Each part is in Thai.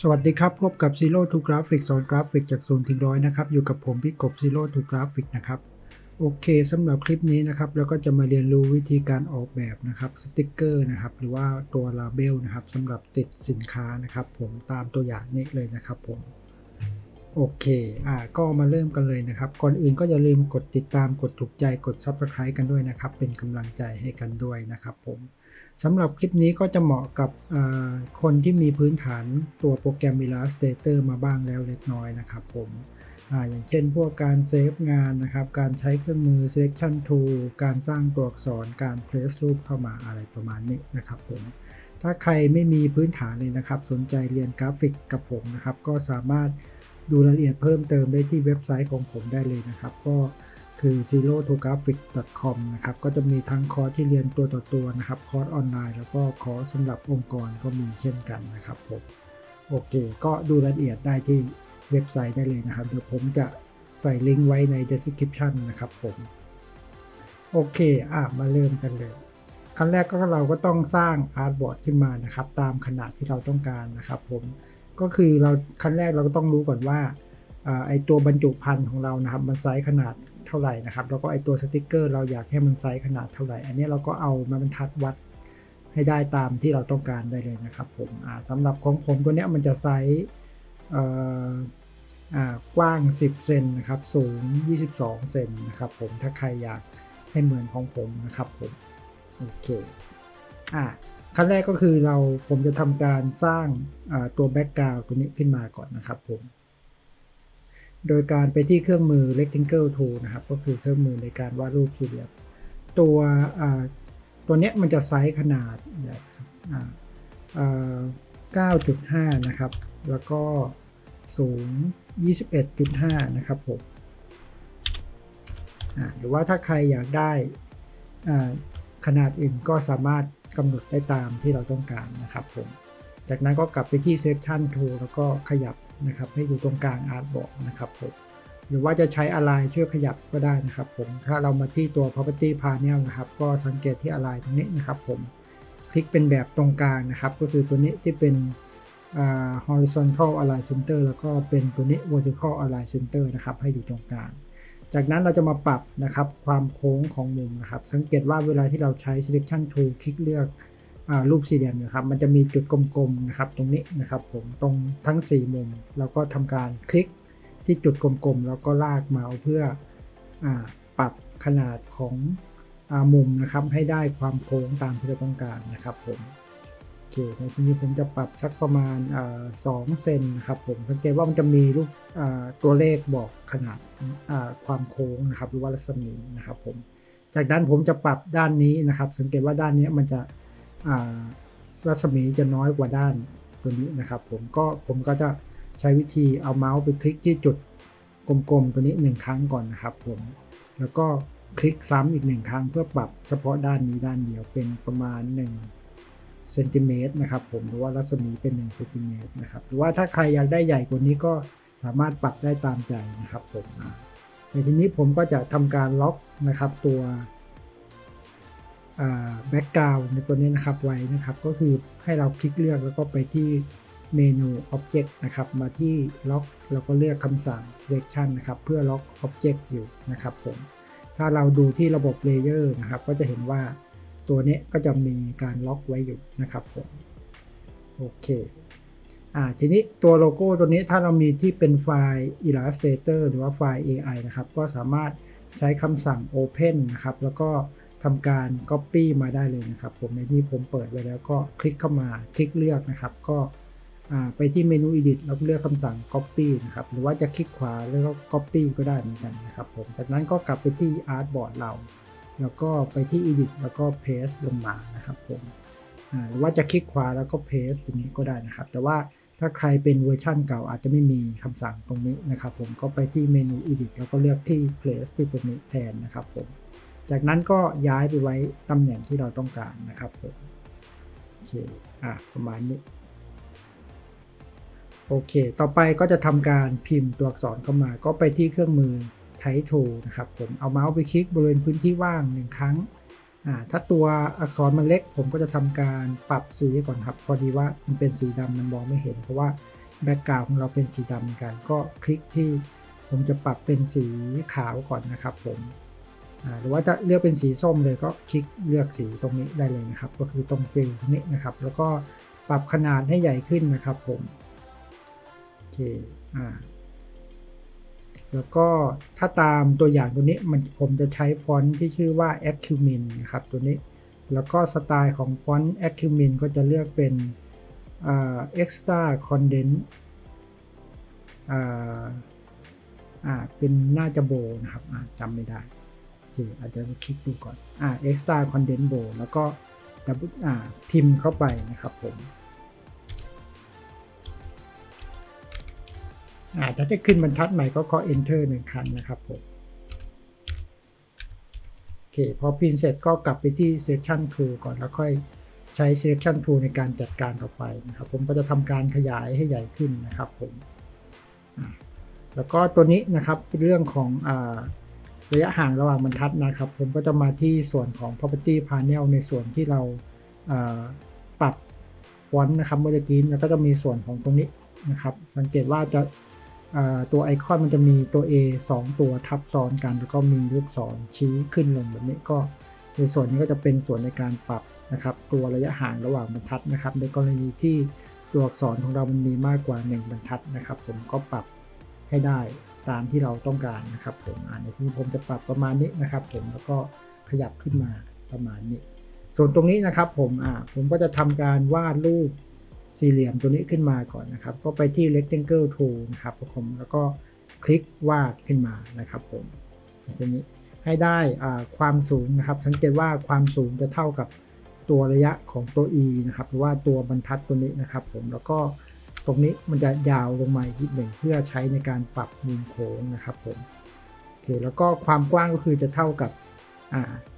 สวัสดีครับ พบกับ Zero to Graphic สอนกราฟิกจากศูนย์ถึงร้อยนะครับ อยู่กับผมพี่กบ Zero to Graphic นะครับ โอเคสำหรับคลิปนี้นะครับเราก็จะมาเรียนรู้วิธีการออกแบบนะครับสติกเกอร์นะครับ หรือว่าตัวลาเบลนะครับสำหรับติดสินค้านะครับ ผมตามตัวอย่างนี้เลยนะครับผมโอเค อ่า ก็มาเริ่มกันเลยนะครับ ก่อนอื่นก็อย่าลืมกดติดตาม กดถูกใจ กด Subscribe กันด้วยนะครับ เป็นกำลังใจให้กันด้วยนะครับผม สำหรับคลิปนี้ก็จะเหมาะกับคนที่มีพื้นฐานตัวโปรแกรม Illustrator มาบ้างแล้วเล็กน้อยนะครับผมออย่างเช่นพวกการเซฟงานนะครับ การใช้เครื่องมือ Selection Tool การสร้างตัวอักษร การ Place รูปเข้ามาอะไรประมาณนี้นะครับผม ถ้าใครไม่มีพื้นฐานเลยนะครับ สนใจเรียนกราฟิกกับผมนะครับ ก็สามารถดูรายละเอียดเพิ่มเติมได้ที่เว็บไซต์ของผมได้เลยนะครับ ก็ คือ zero to graphic com นะครับ ก็จะมีทั้งคอร์สที่เรียนตัวต่อตัวนะครับ คอร์สออนไลน์ แล้วก็คอร์สสำหรับองค์กรก็มีเช่นกันนะครับผม โอเค ก็ดูรายละเอียดได้ที่เว็บไซต์ได้เลยนะครับ เดี๋ยวผมจะใส่ลิงก์ไว้ใน description นะครับผม โอเค อะ มาเริ่มกันเลย ขั้นแรกก็เราก็ต้องสร้างอาร์ตบอร์ดขึ้นมานะครับ ตามขนาดที่เราต้องการนะครับผม ก็คือเราขั้นแรกเราก็ต้องรู้ก่อนว่าอไอตัวบรรจุภัณฑ์ของเรานะครับ มันไซส์ขนาด เท่าไหร่นะครับแล้วก็ไอตัวสติกเกอร์เราอยากให้มันไซส์ขนาดเท่าไหร่ อันนี้เราก็เอามาบรรทัดวัดให้ได้ตามที่เราต้องการได้เลยนะครับผมสำหรับของผมตัวเนี้ยมันจะไซส์กว้าง 10 เซนนะครับ สูง 22 เซนนะครับผม ถ้าใครอยากให้เหมือนของผมนะครับผม โอเค อ่าขั้นแรกก็คือเราผมจะทำการสร้างตัวแบ็กกราวตัวนี้ขึ้นมาก่อนนะครับผม โดยการไปที่เครื่องมือ rectangle tool นะครับ ก็คือเครื่องมือในการวาดรูปสี่เหลี่ยมตัวตัวเนี้ยมันจะไซส์ขนาดใหญ่ครับ9.5 นะครับ แล้วก็สูง 21.5 นะครับผมหรือว่าถ้าใครอยากได้ขนาดอื่นก็สามารถกำหนดได้ตามที่เราต้องการนะครับผม จากนั้นก็กลับไปที่ Section Tool แล้วก็ขยับ นะครับให้อยู่ตรงกลาง Artboard นะครับผมหรือว่าจะใช้อะไรช่วยขยับก็ได้นะครับผมถ้าเรามาที่ตัว Property Panel นะครับก็สังเกตที่อะไรตรงนี้นะครับผมคลิกเป็นแบบตรงกลางนะครับ ก็คือตัวนี้ที่เป็น horizontal align center แล้วก็เป็นตัวนี้ vertical align center นะครับให้อยู่ตรงกลาง จากนั้นเราจะมาปรับนะครับความโค้งของมุมนะครับ สังเกตว่าเวลาที่เราใช้ selection tool คลิกเลือก รูปสี่เหลี่ยมนะครับ มันจะมีจุดกลมๆนะครับ ตรงนี้นะครับ ผมตรงทั้ง 4 มุม เราก็ทำการคลิกที่จุดกลมๆแล้วก็ลากเมาส์เพื่ออปรับขนาดของอมุมนะครับ ให้ได้ความโค้งตามที่เราต้องการนะครับผมโอเคในที่นี้ผมจะปรับสักประมาณสองเซนนะครับผมสังเกตว่ามันจะมีรูปตัวเลขบอกขนาดความโค้งนะครับ หรือว่ารัศมีนะครับผมจากนั้นผมจะปรับด้านนี้นะครับ สังเกตว่าด้านนี้มันจะ รัศมีจะน้อยกว่าด้านตัวนี้นะครับ ผมก็ผมก็จะใช้วิธีเอาเมาส์ไปคลิกที่จุดกลมๆตัวนี้หนึ่งครั้งก่อนนะครับ ผมแล้วก็คลิกซ้ำอีกหนึ่งครั้งเพื่อปรับเฉพาะด้านนี้ด้านเดียวเป็นประมาณ1เซนติเมตรนะครับผมหรือว่ารัศมีเป็น1เซนติเมตรนะครับหรือว่าถ้าใครอยากได้ใหญ่กว่านี้ก็สามารถปรับได้ตามใจนะครับผมในทีนี้ผมก็จะทำการล็อกนะครับตัว แบ็กกราวในตัวนี้นะครับไว้นะครับก็คือให้เราคลิกเลือกแล้วก็ไปที่เมนู Object นะครับมาที่ล็อกแล้วก็เลือกคำสั่ง Selection นะครับเพื่อล็อก Object อยู่นะครับผมถ้าเราดูที่ระบบ Layer นะครับก็จะเห็นว่าตัวนี้ก็จะมีการล็อกไว้อยู่นะครับผมโอเคอ่าทีนี้ตัวโลโก้ตัวนี้ถ้าเรามีที่เป็นไฟล์ Illustrator หรือว่าไฟล์ AI นะครับก็สามารถใช้คำสั่ง Open นะครับแล้วก็ ทำการ Copy มาได้เลยนะครับ ผมในที่ผมเปิดไว้แล้วก็คลิกเข้ามาคลิกเลือกนะครับ ก็ไปที่เมนู Edit แล้วเลือกคำสั่ง Copy นะครับ หรือว่าจะคลิกขวาแล้วก็ Copy ก็ได้เหมือนกันนะครับผมจากนั้นก็กลับไปที่ Artboard เรา แล้วก็ไปที่ Edit แล้วก็ Paste ลงมานะครับผมหรือว่าจะคลิกขวาแล้วก็ Paste ตรงนี้ก็ได้นะครับ แต่ว่าถ้าใครเป็นเวอร์ชั่นเก่าอาจจะไม่มีคำสั่งตรงนี้นะครับ ผมก็ไปที่เมนู Edit แล้วก็เลือกที่ Place ที่ตรงนี้แทนนะครับผม จากนั้นก็ย้ายไปไว้ตำแหน่งที่เราต้องการนะครับผมโอเคอะประมาณนี้โอเค ต่อไปก็จะทำการพิมพ์ตัวอักษรเข้ามา ก็ไปที่เครื่องมือไททูนะครับผม เอาเมาส์ไปคลิกบริเวณพื้นที่ว่างหนึ่งครั้งอ่าถ้าตัวอักษรมันเล็ก ผมก็จะทำการปรับสีก่อนครับ พอดีว่ามันเป็นสีดำมันมองไม่เห็น เพราะว่าแบ็กกราวของเราเป็นสีดำเหมือนกัน ก็คลิกที่ผมจะปรับเป็นสีขาวก่อนนะครับผม หรือว่าจะเลือกเป็นสีส้มเลยก็คลิกเลือกสีตรงนี้ได้เลยนะครับ ก็คือตรงฟิลตรงนี้นะครับ แล้วก็ปรับขนาดให้ใหญ่ขึ้นนะครับผมโอเคอ่าแล้วก็ถ้าตามตัวอย่างตัวนี้มันผมจะใช้ฟอนต์ที่ชื่อว่า Acumin นะครับตัวนี้ แล้วก็สไตล์ของฟอนต์ Acumin ก็จะเลือกเป็นอ่า extra condense อ่าอ่า เป็นน่าจะโบนะครับจำไม่ได้ เคอาจจะคลิกดูก่อนอ่า extra condens bow แล้วก็ดับอ่าพิมพ์เข้าไปนะครับผมอ่าถ้าจะขึ้นบรรทัดใหม่ก็ขอ enter หนึ่งครั้งนะครับผมโอเคพอพิมพ์เสร็จก็กลับไปที่ selection tool ก่อนแล้วค่อยใช้ selection tool ในการจัดการต่อไปนะครับ ผมก็จะทำการขยายให้ใหญ่ขึ้นนะครับผมแล้วก็ตัวนี้นะครับเป็นเรื่องของอ่า ระยะห่างระหว่างบรรทัดนะครับ ผมก็จะมาที่ส่วนของ property panel ในส่วนที่เราอ่าปรับฟอนต์นะครับเมื่อกี้แล้วก็จะมีส่วนของตรงนี้นะครับ สังเกตว่าจะตัวไอคอนมันจะมีตัว A 2 ตัวทับซ้อนกัน แล้วก็มีลูกศรชี้ขึ้นลงแบบนี้ก็ ในส่วนนี้ก็จะเป็นส่วนในการปรับนะครับ ตัวระยะห่างระหว่างบรรทัดนะครับ ในกรณีที่ตัวอักษรของเรามันมีมากกว่า 1 บรรทัดนะครับ ผมก็ปรับให้ได้ ตามที่เราต้องการนะครับผมอ่าในที่นี้ผมจะปรับประมาณนี้นะครับ ผมแล้วก็ขยับขึ้นมาประมาณนี้ ส่วนตรงนี้นะครับผมอ่าผมก็จะทำการวาดรูปสี่เหลี่ยมตัวนี้ขึ้นมาก่อนนะครับ ก็ไปที่ rectangle tool นะครับผมแล้วก็คลิกวาดขึ้นมานะครับ ผมทีนี้ให้ได้ความสูงนะครับ สังเกตว่าความสูงจะเท่ากับตัวระยะของตัว e นะครับหรือว่าตัวบรรทัดตัวนี้นะครับ ผมแล้วก็ ตรงนี้มันจะยาวลงมาอีกนิดหนึ่งเพื่อใช้ในการปรับมุมโค้งนะครับผมโอเคแล้วก็ความกว้างก็คือจะเท่ากับ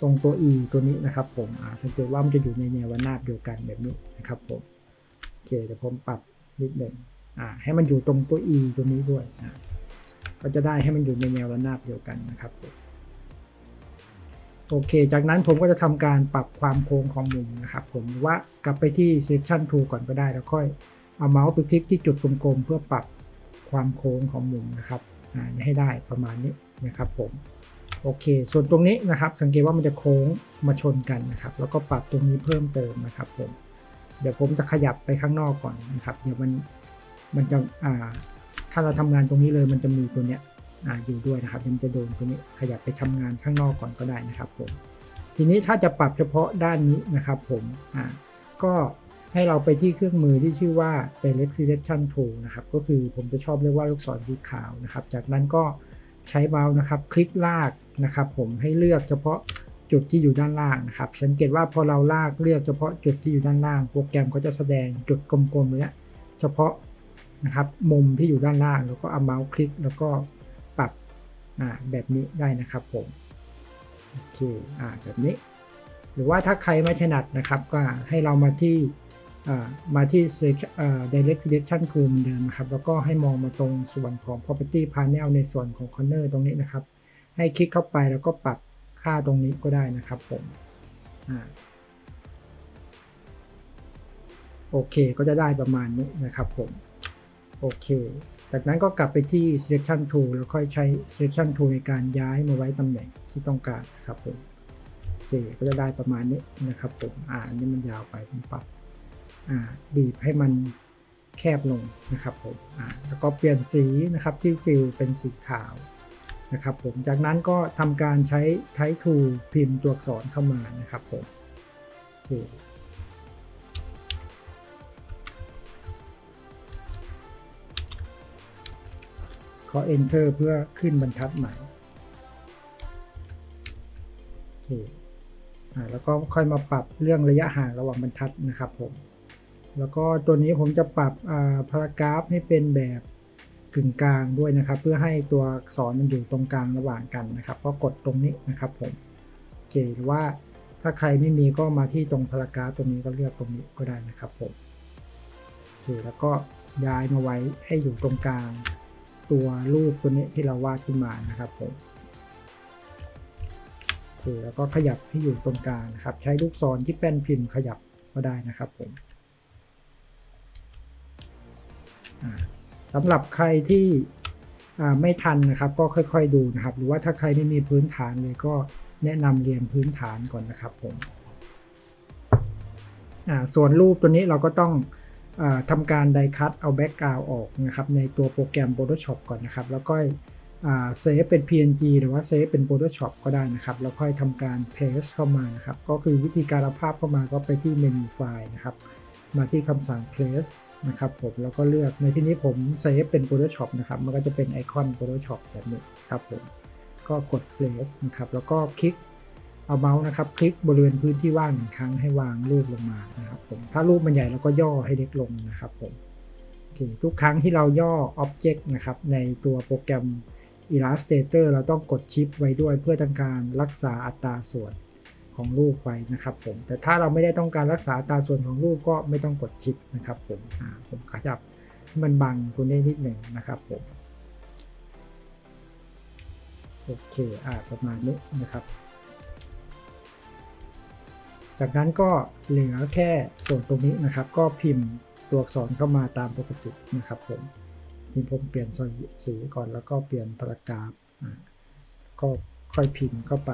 ตรงตัว e ตัวนี้นะครับผมสังเกตว่ามันจะอยู่ในแนวนาบเดียวกันแบบนี้นะครับผมโอเคเดี๋ยวผมปรับนิดหนึ่งให้มันอยู่ตรงตัว e ตัวนี้ด้วยนะก็จะได้ให้มันอยู่ในแนวระนาบเดียวกันนะครับผมโอเค จากนั้นผมก็จะทำการปรับความโค้งของมุมนะครับ ผมว่ากลับไปที่ Selection Tool ก่อนก็ได้แล้วค่อย เอาเมาส์ไปคลิกที่จุดกลมๆ เพื่อปรับความโค้งของมุมนะครับให้ได้ประมาณนี้นะครับผมโอเค ส่วนตรงนี้นะครับ สังเกตว่ามันจะโค้งมาชนกันนะครับ แล้วก็ปรับตรงนี้เพิ่มเติมนะครับผมเดี๋ยวผมจะขยับไปข้างนอกก่อนนะครับ เดี๋ยวมันมันจะอ่าถ้าเราทำงานตรงนี้เลยมันจะมีตัวเนี้ยอ่าอยู่ด้วยนะครับยังจะโดนตัวนี้ขยับไปทำงานข้างนอกก่อนก็ได้นะครับผมทีนี้ถ้าจะปรับเฉพาะด้านนี้นะครับผมอ่าก็ ให้เราไปที่เครื่องมือที่ชื่อว่า Direct Selection Tool นะครับ ก็คือผมจะชอบเรียกว่าลูกศรสีขาวนะครับ จากนั้นก็ใช้เมาส์นะครับ คลิกลากนะครับ ผมให้เลือกเฉพาะจุดที่อยู่ด้านล่างนะครับ สังเกตว่าพอเราลากเลือกเฉพาะจุดที่อยู่ด้านล่าง โปรแกรมก็จะแสดงจุดกลมๆเนี้ยเฉพาะนะครับมุมที่อยู่ด้านล่าง แล้วก็เอาเมาส์คลิกแล้วก็ปรับแบบนี้ได้นะครับผมโอเคอ่าแบบนี้ หรือว่าถ้าใครไม่ถนัดนะครับ ก็ให้เรามาที่ มาที่ direct selection tool เดิมนะครับ แล้วก็ให้มองมาตรงส่วนของ property panel ในส่วนของ corner ตรงนี้นะครับ ให้คลิกเข้าไปแล้วก็ปรับค่าตรงนี้ก็ได้นะครับผมโอเคก็จะได้ประมาณนี้นะครับผม โอเค จากนั้นก็กลับไปที่ selection tool แล้วค่อยใช้ selection tool ในการย้ายมาไว้ตำแหน่งที่ต้องการนะครับผมโอเคก็จะได้ประมาณนี้นะครับผมอ่าอันนี้มันยาวไปผมปรับ บีบให้มันแคบลงนะครับผมแล้วก็เปลี่ยนสีนะครับที่ฟิลเป็นสีขาวนะครับผมจากนั้นก็ทำการใช้ไททูพิมพ์ตัวอักษรเข้ามานะครับผมโอคขอ enter เพื่อขึ้นบรรทัดใหม่โอเคอแล้วก็ค่อยมาปรับเรื่องระยะห่างระหว่างบรรทัดนะครับผม แล้วก็ตัวนี้ผมจะปรับพารากราฟให้เป็นแบบกึ่งกลางด้วยนะครับ เพื่อให้ตัวอักษรมันอยู่ตรงกลางระหว่างกันนะครับ ก็กดตรงนี้นะครับผมโอเคหรือว่าถ้าใครไม่มีก็มาที่ตรงพารากราฟตรงนี้ก็เลือกตรงนี้ก็ได้นะครับผมโอเคแล้วก็ย้ายมาไว้ให้อยู่ตรงกลาง ตัวรูปตัวนี้ที่เราวาดขึ้นมานะครับผมโอเคแล้วก็ขยับให้อยู่ตรงกลางนะครับ ใช้ลูกศรที่แป้นพิมพ์ขยับก็ได้นะครับผม สำหรับใครที่ไม่ทันนะครับ ก็ค่อย ๆ ดูนะครับ หรือว่าถ้าใครไม่มีพื้นฐานเลยก็แนะนำเรียนพื้นฐานก่อนนะครับผมส่วนรูปตัวนี้เราก็ต้องอทำการไดคัตเอาแบ็กกราวออกนะครับ ในตัวโปรแกรม Photoshop ก่อนนะครับ แล้วก็เซฟเป็น PNG หรือว่าเซฟเป็น Photoshop ก็ได้นะครับ แล้วค่อยทำการ place เข้ามานะครับ ก็คือวิธีการเอาภาพเข้ามาก็ไปที่เมนูไฟล์นะครับ มาที่คำสั่ง place นะครับผมแล้วก็เลือกในที่นี้ผมเซฟเป็น Photoshop นะครับ มันก็จะเป็นไอคอน Photoshop แบบนี้ครับผมก็กด place นะครับ แล้วก็คลิกเอาเมาส์นะครับ คลิกบริเวณพื้นที่ว่างหนึ่งครั้งให้วางรูปลงมานะครับผมถ้ารูปมันใหญ่เราก็ย่อให้เล็กลงนะครับผมโอเคทุกครั้งที่เราย่อ Object นะครับ ในตัวโปรแกรม Illustrator เราต้องกดชิปไว้ด้วยเพื่อต้องการรักษาอัตราส่วน ของรูปไว้นะครับผม แต่ถ้าเราไม่ได้ต้องการรักษาตาส่วนของรูปก็ไม่ต้องกดชิปนะครับผมผมขยับให้มันบังตัวนี้นิดหนึ่งนะครับผมโอเคอ่าประมาณนี้นะครับ จากนั้นก็เหลือแค่ส่วนตรงนี้นะครับ ก็พิมพ์ตัวอักษรเข้ามาตามปกตินะครับผมทีผมเปลี่ยนสีก่อนแล้วก็เปลี่ยนประกาศก็ค่อยพิมพ์เข้าไป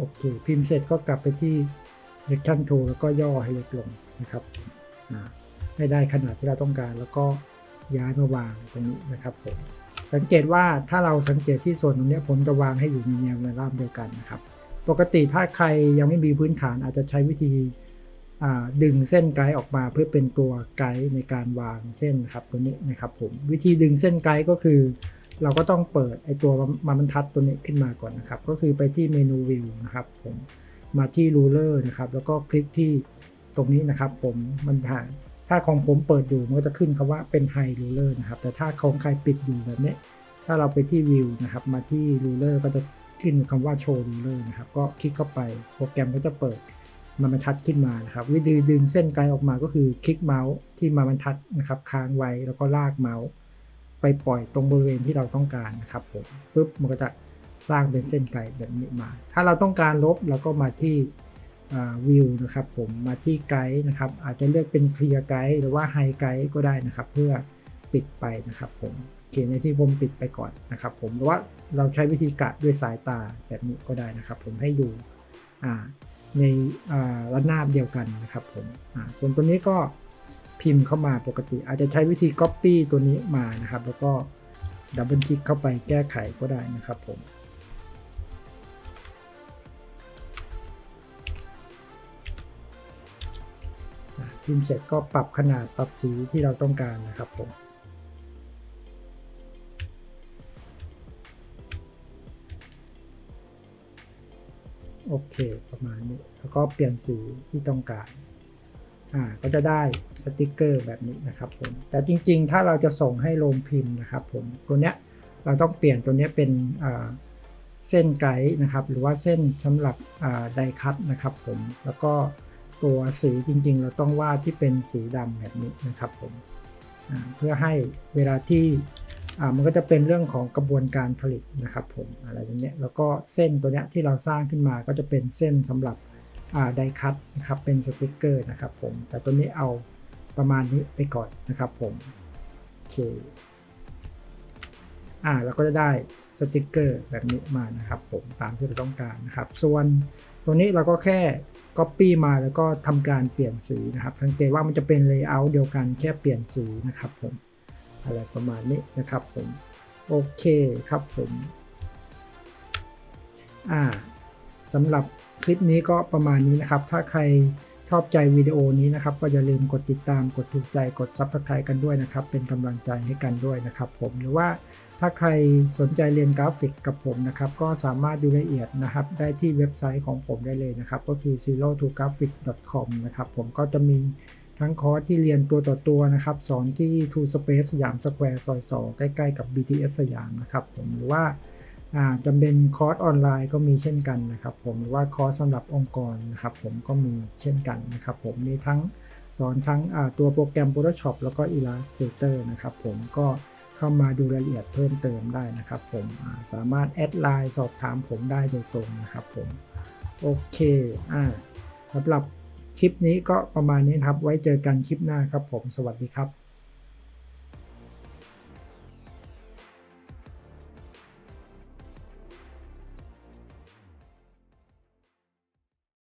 โอเค พิมพ์เสร็จก็กลับไปที่ selection tool แล้วก็ย่อให้เล็กลงนะครับให้ได้ขนาดที่เราต้องการแล้วก็ย้ายมาวางตรงนี้นะครับผมสังเกตว่าถ้าเราสังเกตที่ส่วนตรงนี้ผมจะวางให้อยู่ในแนวในร่ามเดียวกันนะครับ ปกติถ้าใครยังไม่มีพื้นฐานอาจจะใช้วิธีดึงเส้นไกด์ออกมาเพื่อเป็นตัวไกด์ในการวางเส้นครับตัวนี้นะครับผมวิธีดึงเส้นไกด์ก็คือ เราก็ต้องเปิดไอตัวมาบรรทัดตัวนี้ขึ้นมาก่อนนะครับ ก็คือไปที่เมนูวิวนะครับผมมาที่รูเลอร์นะครับ แล้วก็คลิกที่ตรงนี้นะครับ ผมมันผ่านถ้าของผมเปิดอยู่มันก็จะขึ้นคำว่าเป็นไฮรูเลอร์นะครับ แต่ถ้าของใครปิดอยู่แบบนี้ ถ้าเราไปที่วิวนะครับ มาที่รูเลอร์ก็จะขึ้นคำว่าโชว์รูเลอร์นะครับ ก็คลิกเข้าไปโปรแกรมก็จะเปิดมาบรรทัดขึ้นมานะครับ วิธีดึงเส้นไกด์ออกมาก็คือคลิกเมาส์ที่มาบรรทัดนะครับ ค้างไว้แล้วก็ลากเมาส์ ไปปล่อยตรงบริเวณที่เราต้องการนะครับผมปุ๊บมันก็จะสร้างเป็นเส้นไก่แบบนี้มา ถ้าเราต้องการลบเราก็มาที่วิวนะครับผมมาที่ไกด์นะครับอาจจะเลือกเป็นเคลียร์ไกด์หรือว่าไฮไกด์ก็ได้นะครับ เพื่อปิดไปนะครับผมเขียนในที่ผมปิดไปก่อนนะครับผมหรือว่าเราใช้วิธีกะด้วยสายตาแบบนี้ก็ได้นะครับ ผมให้อยู่ในระนาบเดียวกันนะครับผมส่วนตัวนี้ก็ พิมพ์เข้ามาปกติ อาจจะใช้วิธี Copy ตัวนี้มานะครับ แล้วก็ดับเบิลคลิกเข้าไปแก้ไขก็ได้นะครับผมพิมพ์เสร็จก็ปรับขนาดปรับสีที่เราต้องการนะครับผมโอเคประมาณนี้ แล้วก็เปลี่ยนสีที่ต้องการอ่าก็จะได้ สติกเกอร์แบบนี้นะครับผมแต่จริงๆ ถ้าเราจะส่งให้โรงพิมพ์นะครับผมตัวเนี้ยเราต้องเปลี่ยนตัวเนี้ยเป็นเส้นไกด์นะครับ หรือว่าเส้นสำหรับไดคัตนะครับผมแล้วก็ตัวสีจริงๆ เราต้องวาดที่เป็นสีดำแบบนี้นะครับผมเพื่อให้เวลาที่มันก็จะเป็นเรื่องของกระบวนการผลิตนะครับผมอะไรอย่างเงี้ยแล้วก็เส้นตัวเนี้ยที่เราสร้างขึ้นมาก็จะเป็นเส้นสำหรับไดคัตนะครับเป็นสติกเกอร์นะครับผมแต่ตัวนี้เอา ประมาณนี้ไปก่อนนะครับผม โอเค อ่าเราก็จะได้สติกเกอร์แบบนี้มานะครับผมตามที่เราต้องการนะครับ ส่วนตัวนี้เราก็แค่ Copy มาแล้วก็ทำการเปลี่ยนสีนะครับสังเกตว่ามันจะเป็น Layout เดียวกันแค่เปลี่ยนสีนะครับผมอะไรประมาณนี้นะครับผม โอเคครับผมอ่าสำหรับคลิปนี้ก็ประมาณนี้นะครับ ถ้าใคร ชอบใจวิดีโอนี้นะครับ ก็อย่าลืมกดติดตามกดถูกใจกดซับสไครต์กันด้วยนะครับ เป็นกำลังใจให้กันด้วยนะครับ ผมหรือว่าถ้าใครสนใจเรียนกราฟิกกับผมนะครับ ก็สามารถดูรายละเอียดนะครับ ได้ที่เว็บไซต์ของผมได้เลยนะครับ ก็คือ zero to graphic com นะครับ ผมก็จะมีทั้งคอร์สที่เรียนตัวต่อตัวนะครับ สอนที่ Two Space สยามสแควร์ซอย2ใกล้ๆกับ BTS สยามนะครับผมหรือว่า จะเป็นคอร์สออนไลน์ก็มีเช่นกันนะครับ ผมหรือว่าคอร์สสำหรับองค์กรนะครับ ผมก็มีเช่นกันนะครับ ผมมีทั้งสอนทั้งตัวโปรแกรม Photoshop แล้วก็ Illustrator นะครับ ผมก็เข้ามาดูรายละเอียดเพิ่มเติมได้นะครับ ผมาสามารถแอดไลน์สอบถามผมได้โดยตรงนะครับ ผมโอเคอ่าสำหรับคลิปนี้ก็ประมาณนี้ครับ ไว้เจอกันคลิปหน้าครับผม สวัสดีครับ